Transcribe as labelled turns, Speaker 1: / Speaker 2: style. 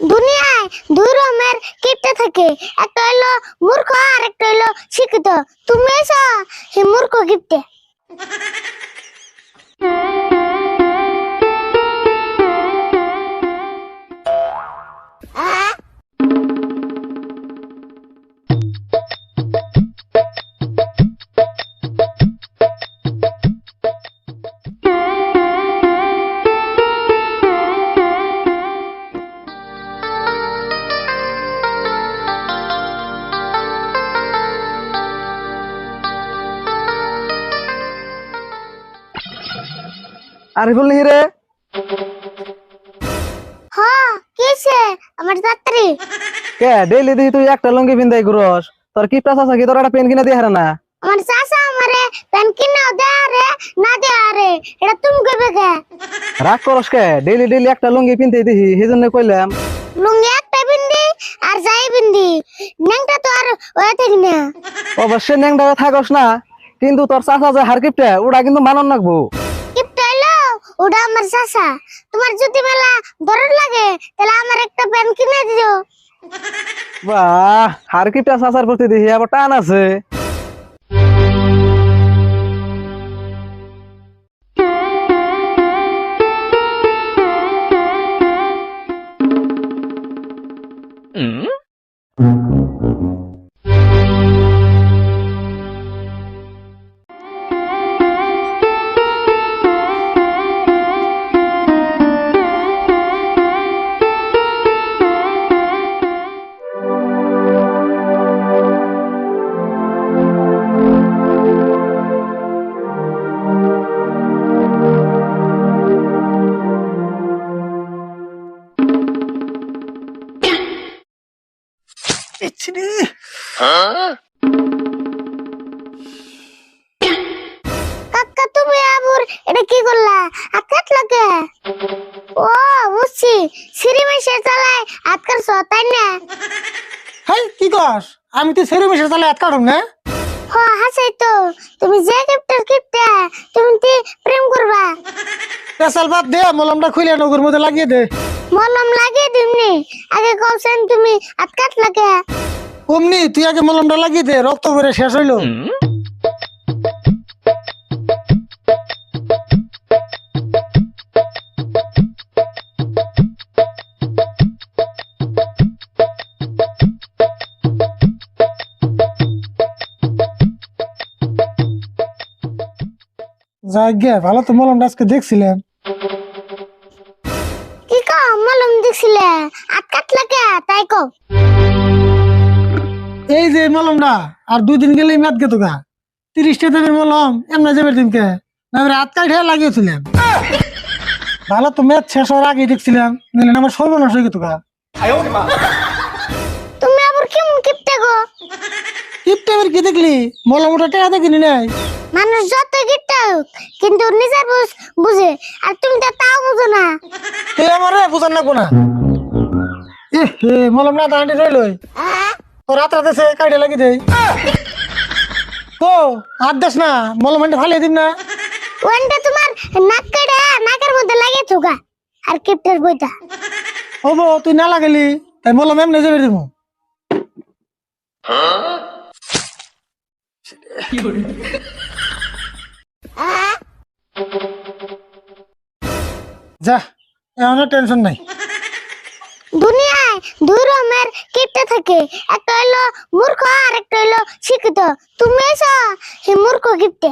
Speaker 1: দুনিয়ায় দুই রকমের কীটটা থাকে। একটা হইল মূর্খ আর একটা হইল শিক্ষিত। তুমি এসো হে মূর্খ কিপটে
Speaker 2: আরিফুল নিহিরে
Speaker 1: হ কিসে আমার যাত্রী
Speaker 2: কে ডেইলি দিহি তুই একটা লুঙ্গি পিন্দাই ঘুরস। তোর কি প্রাস আছে কি? তোর একটা পেন কিনে দিয়ে হারে না।
Speaker 1: আমার চাচা আমারে পেন কিনে দেয়া রে না দেয়া রে। এটা তুমি কইবে কে?
Speaker 2: রাগ করস কে? ডেইলি ডেইলি একটা লুঙ্গি পিনতে দিহি সেই জন্য কইলাম।
Speaker 1: লুঙ্গি একটা বিন্দি আর যাই বিন্দি নেংটা তো আর ওয়া থাকি না।
Speaker 2: অবশ্যই ন্যাংটা থাকস না। কিন্তু তোর চাচা যে হারকিপটা ওটা কিন্তু মানন নাকবো
Speaker 1: হইল ওটা আমার চাচা। তোমার যদি মেলা দরদ লাগে, তাহলে আমার একটা পেন কিনে দিও।
Speaker 2: বাহ হারকিপটা চাচার প্রতি দিহি আবার টান আছে।
Speaker 1: কাকা তুমি আবুর এটা কি করলা? হাত কাটলা ও বুঝছি। সিঁড়ি মেশে চালায় হাত কাটছ না?
Speaker 3: হাই কি কস? আমি তো সেরে মিশে এত কাটুম না?
Speaker 1: হ হাসাই তো। তুমি যে কিপটার কিপটা তুমি তি প্রেম করবা?
Speaker 3: পেশাল বাদ দে মলমটা খুলে নগর মধ্যে লাগিয়ে দে।
Speaker 1: মলম লাগিয়ে দিমনি। আগে কওছেন তুমি হাত কাটলা কে?
Speaker 3: অমনি তুই আগে মলমটা লাগিয়ে দে রক্ত করে শেষ হইল। যাই গে ভালো তো মলমটা আজকে দেখছিলাম।
Speaker 1: কি কও মলম দিছিলে হাত কাটলা কে? তাই কও।
Speaker 3: এই যে মলমটা আর দুই দিন গেলেই মেদ গেতো গা। তিরিশটা দেবের মলম এমন যাবে দিনকে। না রাত কাঠে লাগিয়েছিলাম। ভালো তো মেদ শেষ হওয়ার আগে দেখছিলাম নিলেন আমার সর্বনাশ হয়ে গেতো গা।
Speaker 1: তুমি আবার কেমন কিপটা গো?
Speaker 3: টিপটাপের কি দেখলি? মলম ওটা দেখিনি নাই।
Speaker 1: মানুষ যত কিপটা হোক কিন্তু নিজের বুঝ বুঝে আর তুমি তো তাও বুঝো না।
Speaker 3: তুই আমার বুঝান লাগবো না। এ মলম না দাঁড়ি রইলই। তো রাত রাতে সে কাটে লাগি দেই। তো হাত দেস না মলম হাঁটে ফালিয়ে দিন না।
Speaker 1: ওয়ানটা তোমার নাক কেটে নাকের মধ্যে লাগিয়ে থুকা আর কিপটার বইটা।
Speaker 3: হব তুই না লাগালি তাই মলম এমনি যাবে দিব। যা এখন টেনশন নাই।
Speaker 1: দুনিয়ায় দুই রকমের কিপটা থাকে। একটা হইল মূর্খ আর একটা হইল শিক্ষিত। তুমি এসো হে মূর্খ কিপটে